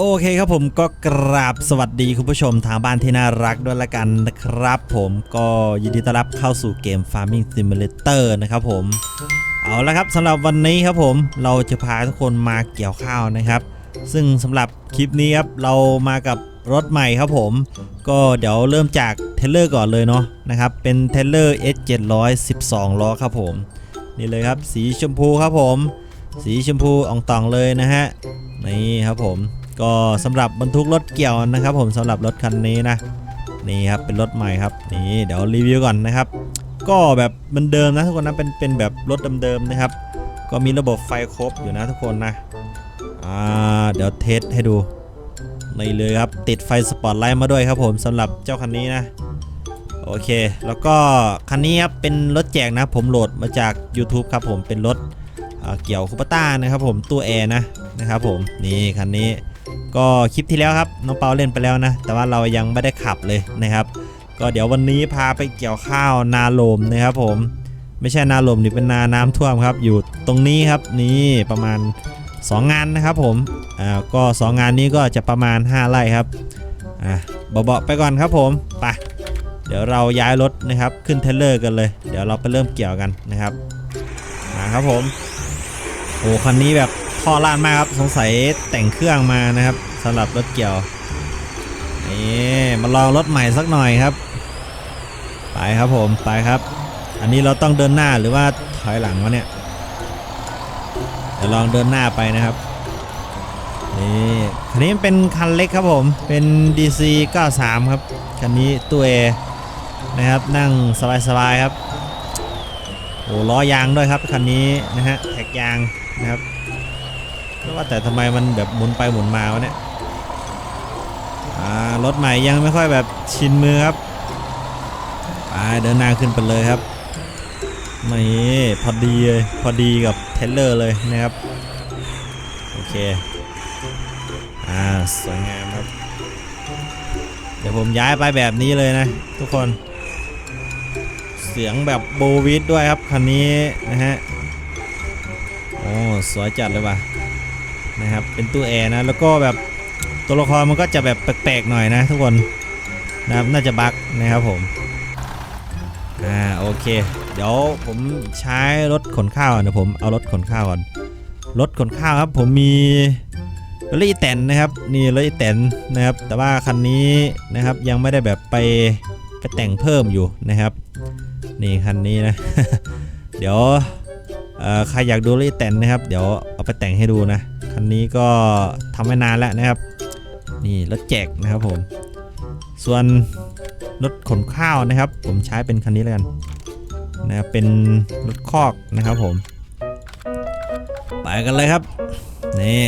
โอเคครับผมก็กราบสวัสดีคุณผู้ชมทางบ้านที่น่ารักด้วยละกันนะครับผมก็ยินดีต้อนรับเข้าสู่เกม Farming Simulator นะครับผม เอาละครับสำหรับวันนี้ครับผมเราจะพาทุกคนมาเกี่ยวข้าวนะครับ ซึ่งสำหรับคลิปนี้ครับเรามากับรถใหม่ครับผม ก็เดี๋ยวเริ่มจากเทเลอร์ก่อนเลยเนาะนะครับ เป็นเทเลอร์ S 712ล้อครับผม นี่เลยครับสีชมพูครับผม สีชมพูอ่องตองเลยนะฮะนี่ครับผม ก็สำหรับบรรทุกรถเกี่ยวนะครับ ผมสำหรับรถคันนี้นะนี่ครับเป็นรถใหม่ครับนี่เดี๋ยวรีวิวก่อนนะครับ ก็แบบมันเดิมนะทุกคนนะเป็นเป็นแบบรถเดิมๆนะครับ ก็มีระบบไฟครบอยู่นะทุกคนนะอ่าเดี๋ยวเทสให้ดูนี่เลยครับติดไฟสปอตไลท์มาด้วยครับผมสำหรับเจ้าคันนี้นะโอเค แล้วก็คันนี้ครับเป็นรถแจกนะ ผมโหลดมาจาก YouTube ครับผมเป็นรถเกี่ยวคูปต้านะครับผมตัวแอร์นะนะครับผมนี่คันนี้ ก็คลิปที่แล้วครับน้องเปาเล่นไปแล้วนะ แต่ว่าเรายังไม่ได้ขับเลยนะครับ ก็เดี๋ยววันนี้พาไปเกี่ยวข้าวนาลมนะครับผม ไม่ใช่นาลมนี่เป็นนาน้ำท่วมครับ อยู่ตรงนี้ครับนี่ประมาณ 2 งานนะครับผมอ่าก็2งานนี้ก็จะประมาณ 5ไร่ครับอะเบาๆไปก่อนครับผมไปเดี๋ยวเราย้ายรถนะครับขึ้นเทเลอร์กันเลย เดี๋ยวเราไปเริ่มเกี่ยวกันนะครับมาครับผมโอ้คันนี้แบบ ท่อล่านมากครับสงสัยแต่งเครื่องมานะครับสำหรับรถเกี่ยวนี่มาลองรถใหม่สักหน่อยครับ ไปครับผมไปครับ อันนี้เราต้องเดินหน้าหรือว่าถอยหลังวะเนี่ยเดี๋ยวลองเดินหน้าไปนะครับนี่คันนี้เป็นคันเล็กครับผมเป็น DC 93 ครับคันนี้ตัวเอนะครับนั่งสบายๆครับโอ้ล้อยางด้วยครับคันนี้นะฮะแท็กยางนะครับ ว่าแต่ทำไมมันแบบหมุนไปหมุนมาวะเนี่ยรถใหม่ยังไม่ค่อยแบบชินมือครับไปเดินหน้าขึ้นไปเลยครับนี่พอดีเลยพอดีกับเทเลอร์เลยนะครับ โอเค อ่า สวยงามครับ เดี๋ยวผมย้ายไปแบบนี้เลยนะ ทุกคน เสียงแบบโบวิดด้วยครับ คันนี้นะฮะ โอ้ สวยจัดเลยว่ะ นะครับ เป็นตู้แอร์นะ แล้วก็แบบตัวละครมันก็จะแบบแปลกๆหน่อยนะทุกคนนะครับน่าจะบั๊กนะครับผม อ่าโอเค เดี๋ยวผมใช้รถขนข้าวนเดี๋ยวผมเอารถขนข้าวก่อน รถขนข้าวครับผมมีรถอีแตนนะครับนี่รถอีแตนนะครับ แต่ว่าคันนี้นะครับยังไม่ได้แบบไปไปแต่งเพิ่มอยู่นะครับ นี่คันนี้นะ เดี๋ยว ใครอยากดูรถอีแตนนะครับ เดี๋ยวเอาไปแต่งให้ดูนะ คันนี้ก็ทำไว้นานแล้วนะครับ นี่รถแจกนะครับผม ส่วนรถขนข้าวนะครับ ผมใช้เป็นคันนี้แล้วกันนะครับเป็นรถคอกนะครับผม ไปกันเลยครับ นี่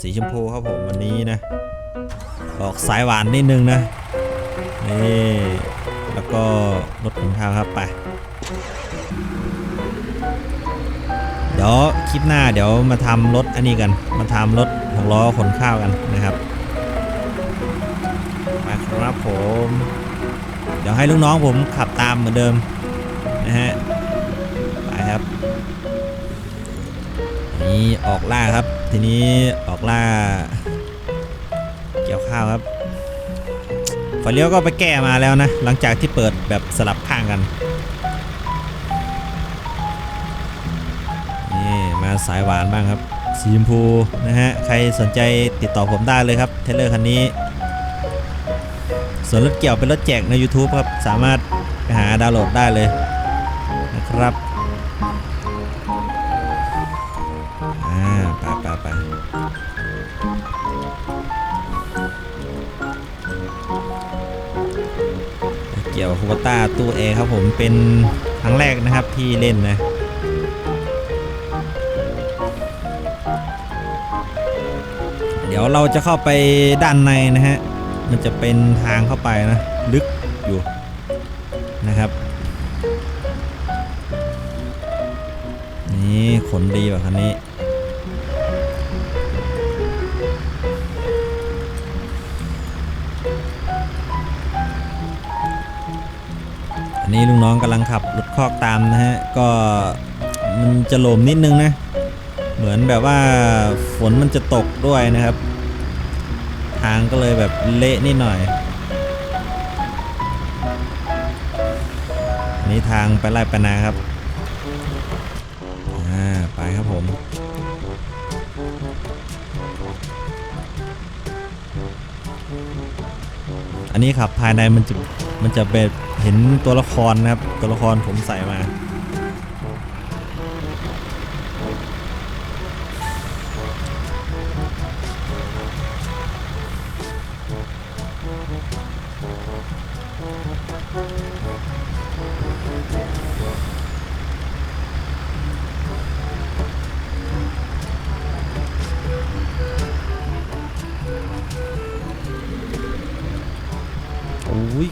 สีชมพูครับผมวันนี้นะ ออกสายหวานนิดนึงนะ นี่ แล้วก็รถขนข้าวครับไป ดี๋ยวคลิปหน้าเดี๋ยวมาทำรถอันนี้กัน มาทำรถหกล้อขนข้าวกันนะครับมาครับผม เดี๋ยวให้ลูกน้องผมขับตามเหมือนเดิมนะฮะไปครับนี่ออกล่าครับ ทีนี้ออกล่า เกี่ยวข้าวครับไฟเลี้ยวก็ไปแก้มาแล้วนะ หลังจากที่เปิดแบบสลับข้างกัน สายหวานบ้างครับ สีชมพูนะฮะ ใครสนใจติดต่อผมได้เลยครับเทเลอร์คันนี้ ส่วนรถเกี่ยวเป็นรถแจกใน YouTube ครับ สามารถหาดาวน์โหลดได้เลยนะครับอ่าไปไปไปเกี่ยวคูปต้าตู้แอร์ครับผมเป็นครั้งแรกนะครับที่เล่นนะ เดี๋ยวเราจะเข้าไปด้านในนะฮะ มันจะเป็นทางเข้าไปนะ ลึกอยู่นะครับนี่ขนดีแบบคันนี้ อันนี้ลุงน้องกำลังขับรถคอกตามนะฮะ ก็มันจะโหลมนิดนึงนะ เหมือนแบบว่าฝนมันจะตกด้วยนะครับ ทางก็เลยแบบเละนิดหน่อยอันนี้ทางไปไล่ปนาครับอ่าไปครับผมอันนี้ขับภายในมันจะมันจะแบบเห็นตัวละครนะครับ ตัวละครผมใส่มา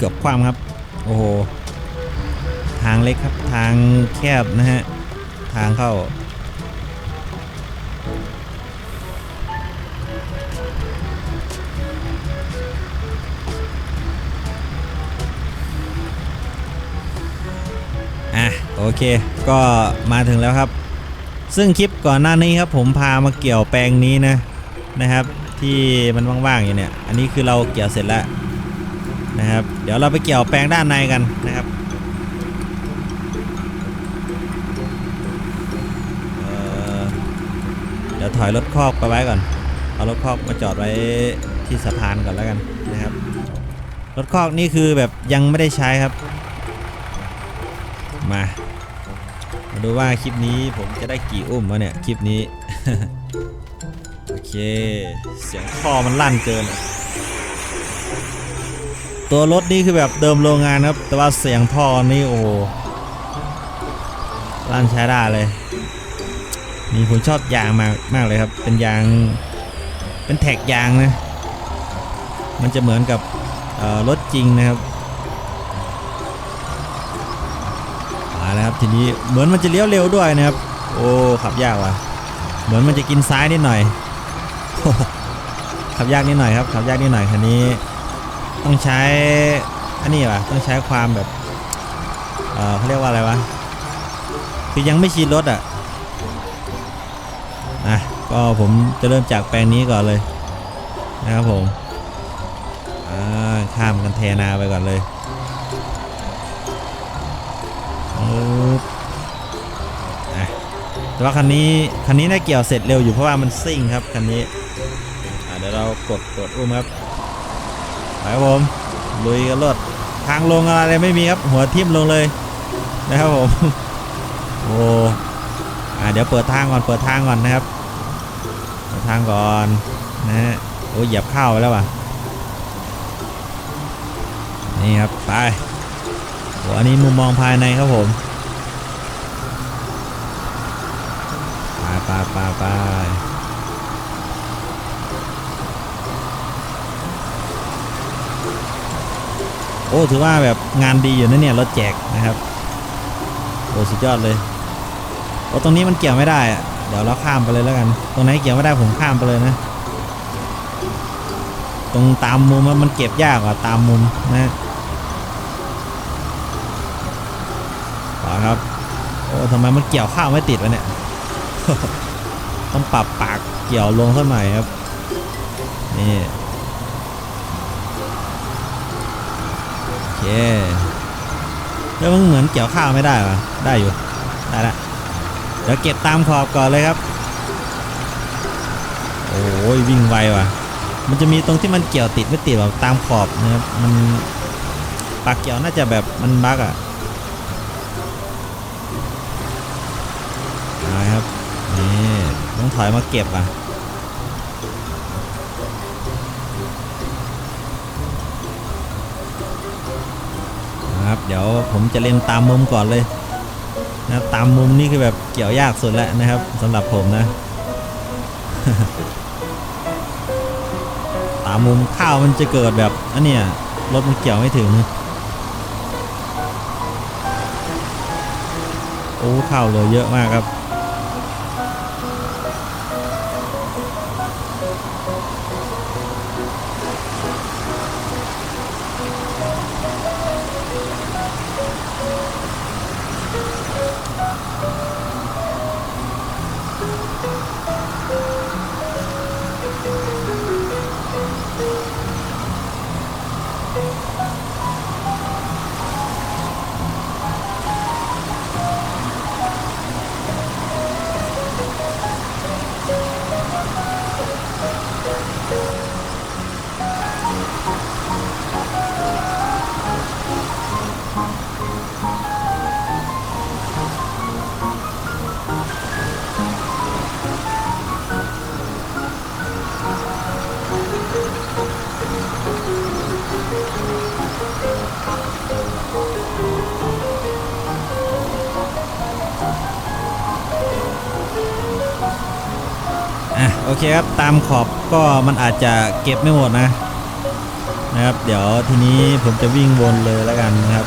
เกือบคว่ำครับ โอ้โห ทางเล็กครับ ทางแคบนะฮะ ทางเข้า อะ โอเค ก็มาถึงแล้วครับ ซึ่งคลิปก่อนหน้านี้ครับผมพามาเกี่ยวแปลงนี้นะ นะครับ ที่มันว่างๆอยู่เนี่ย อันนี้คือเราเกี่ยวเสร็จแล้ว นะครับ เดี๋ยวเราไปเกี่ยวแปลงด้านในกันนะครับเเดี๋ยวถอยรถคอกไปไว้ก่อน เอารถคอกมาจอดไว้ที่สะพานก่อนแล้วกันนะครับ รถคอกนี่คือแบบยังไม่ได้ใช้ครับ มามาดูว่าคลิปนี้ผมจะได้กี่อุ้มวะเนี่ยคลิปนี้ โอเค เสียงท่อมันลั่นเกินอะ ตัวรถนี่คือแบบเดิมโรงงานครับ แต่ว่าเสียงท่อนี่โอ้ลั่นใช้ได้เลย นี่ผมชอบยางมากมากเลยครับ เป็นยาง เป็นแท็กยางนะ มันจะเหมือนกับรถจริงนะครับมาแล้วครับทีนี้เหมือนมันจะเลี้ยวเร็วด้วยนะครับ โอ้ขับยากว่ะ เหมือนมันจะกินซ้ายนิดหน่อยขับยากนิดหน่อยครับขับยากนิดหน่อยคันนี้ ต้องใช้อันนี้วะต้องใช้ความแบบเออเขาเรียกว่าอะไรวะคือยังไม่ชินรถอะนะก็ผมจะเริ่มจากแปลงนี้ก่อนเลยนะครับผมอ่าข้ามกันเทนาไปก่อนเลยแต่ว่าคันนี้คันนี้ได้เกี่ยวเสร็จเร็วอยู่เพราะว่ามันซิ่งครับคันนี้เดี๋ยวเรากดกดอุ้มครับ ไปครับผมลุยกันรถทางลงอะไรไม่มีครับ หัวทิ่มลงเลยนะครับผมโอ้อ่าเดี๋ยวเปิดทางก่อนเปิดทางก่อนนะครับเปิดทางก่อนนะฮะโอ้ยเหยียบเข้าไปแล้วว่ะนี่ครับไปโอ้อันนี้มุมมองภายในครับผมไปไปไปไป โอ้ถือว่าแบบงานดีอยู่นะเนี่ยรถแจกนะครับโอ้สุดยอดเลยโอ้ตรงนี้มันเกี่ยวไม่ได้อะเดี๋ยวเราข้ามไปเลยแล้วกัน ตรงไหนเกี่ยวไม่ได้ผมข้ามไปเลยนะ ตรงตามมุมมันเก็บยากกว่าตามมุมนะต่อครับโอ้ทำไมมันเกี่ยวข้าวไม่ติดวะเนี่ยต้องปรับปากเกี่ยวลงสักหน่อยครับนี่ โอเคแล้วมันเหมือนเกี่ยวข้าวไม่ได้ปะได้อยู่ ได้ละ เดี๋ยวเก็บตามขอบก่อนเลยครับ โอ้ยวิ่งไวว่ะ มันจะมีตรงที่มันเกี่ยวติดไม่ติดแบบตามขอบนะครับ มันปากเกี่ยวน่าจะแบบมันบั๊กอะนะครับ นี่ต้องถอยมาเก็บอะ เดี๋ยวผมจะเล่นตามมุมก่อนเลยนะตามมุมนี่คือแบบเกี่ยวยากสุดแล้วนะครับสำหรับผมนะ ตามมุมข้าวมันจะเกิดแบบอันเนี้ยรถมันเกี่ยวไม่ถึงโอ้ข้าวเหลือเยอะมากครับ เคครับตามขอบก็มันอาจจะเก็บไม่หมดนะนะครับ เดี๋ยวทีนี้ผมจะวิ่งวนเลยแล้วกันนะครับ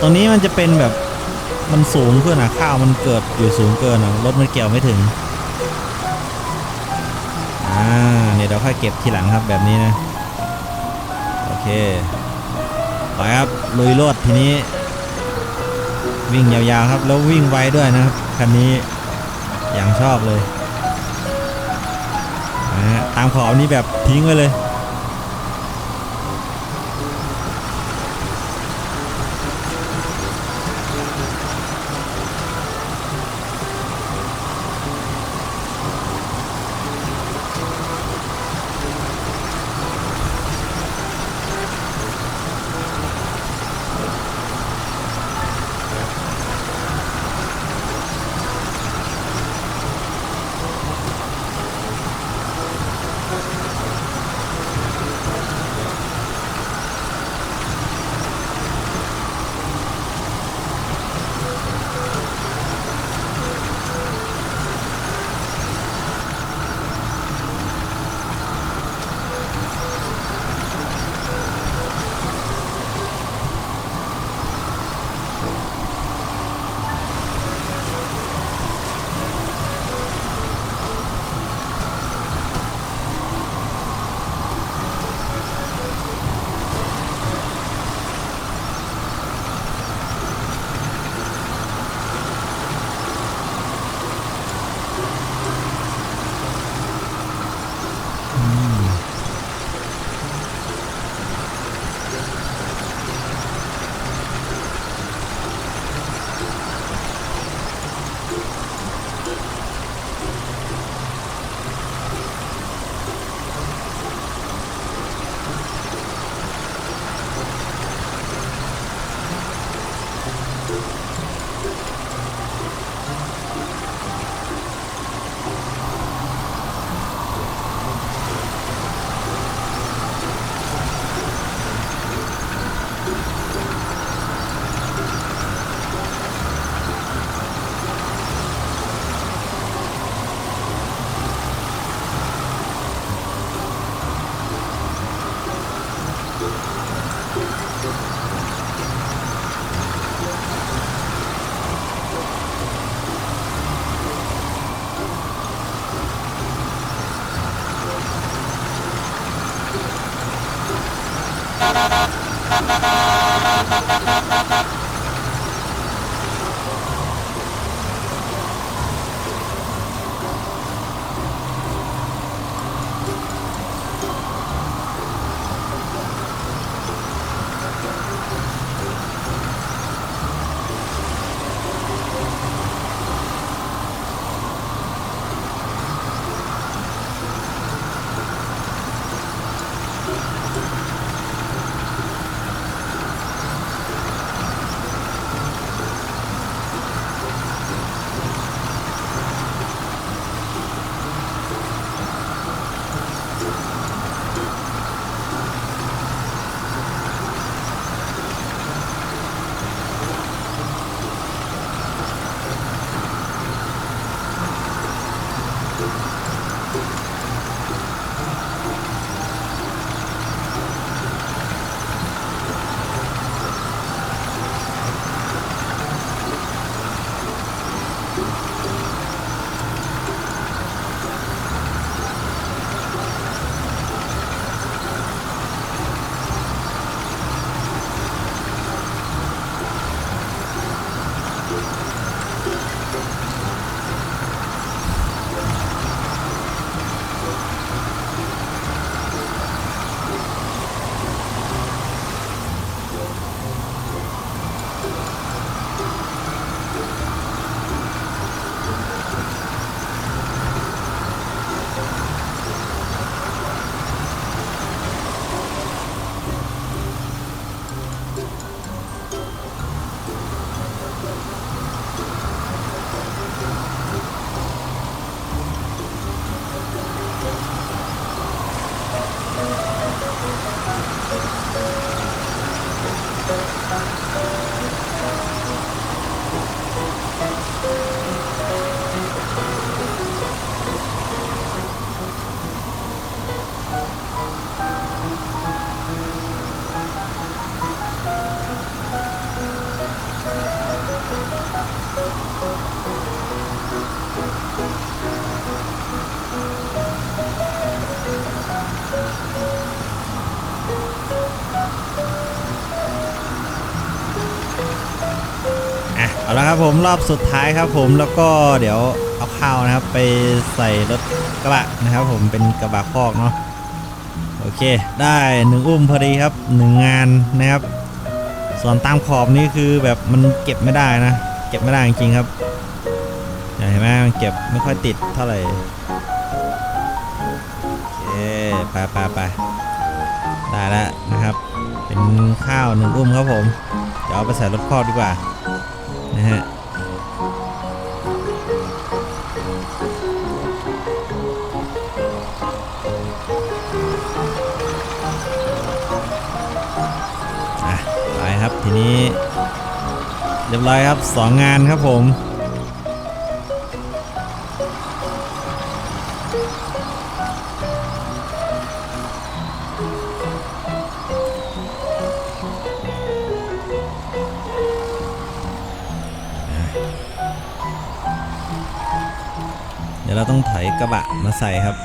ตรงนี้มันจะเป็นแบบมันสูงขึ้นอะข้าวมันเกิดอยู่สูงเกินอะรถมันเกี่ยวไม่ถึงอ่าเนี่ยเดี๋ยวค่อยเก็บทีหลังครับแบบนี้นะโอเคไปครับลุยรถทีนี้ วิ่งยาวๆครับแล้ววิ่งไวด้วยนะครับคันนี้ อย่างชอบเลย ตามขอบนี้แบบทิ้งไว้เลย ああ。 เอาละครับผมรอบสุดท้ายครับผมแล้วก็เดี๋ยวเอาข้าวนะครับ ไปใส่รถกระบะนะครับ ผมเป็นกระบะคอกเนาะโอเค ได้หนึ่งอุ้มพอดีครับหนึ่งงานนะครับ ส่วนตามขอบนี่คือแบบมันเก็บไม่ได้นะ เก็บไม่ได้จริงๆครับเห็นไหมมันเก็บไม่ค่อยติดเท่าไหร่โอเคไปไปไปได้แล้วนะครับ เป็นข้าวหนึ่งอุ้มครับผมเดี๋ยวเอาไปใส่รถคอกดีกว่า นะฮะไปครับทีนี้ เรียบร้อยครับสองงานครับผม ต้องถอยกระบะมาใส่ครับ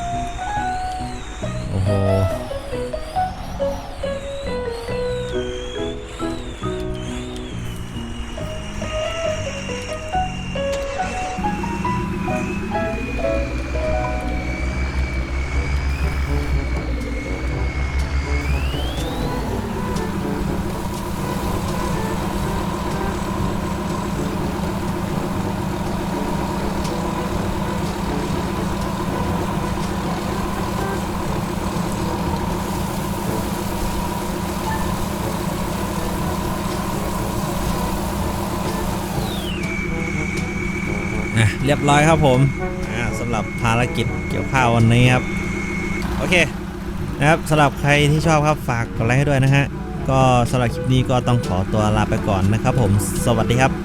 เรียบร้อยครับผมอ่าสำหรับภารกิจเกี่ยวข้าววันนี้ครับ โอเคนะครับสำหรับใครที่ชอบครับฝากกดไลค์ให้ด้วยนะฮะก็สำหรับคลิปนี้ก็ต้องขอตัวลาไปก่อนนะครับผมสวัสดีครับ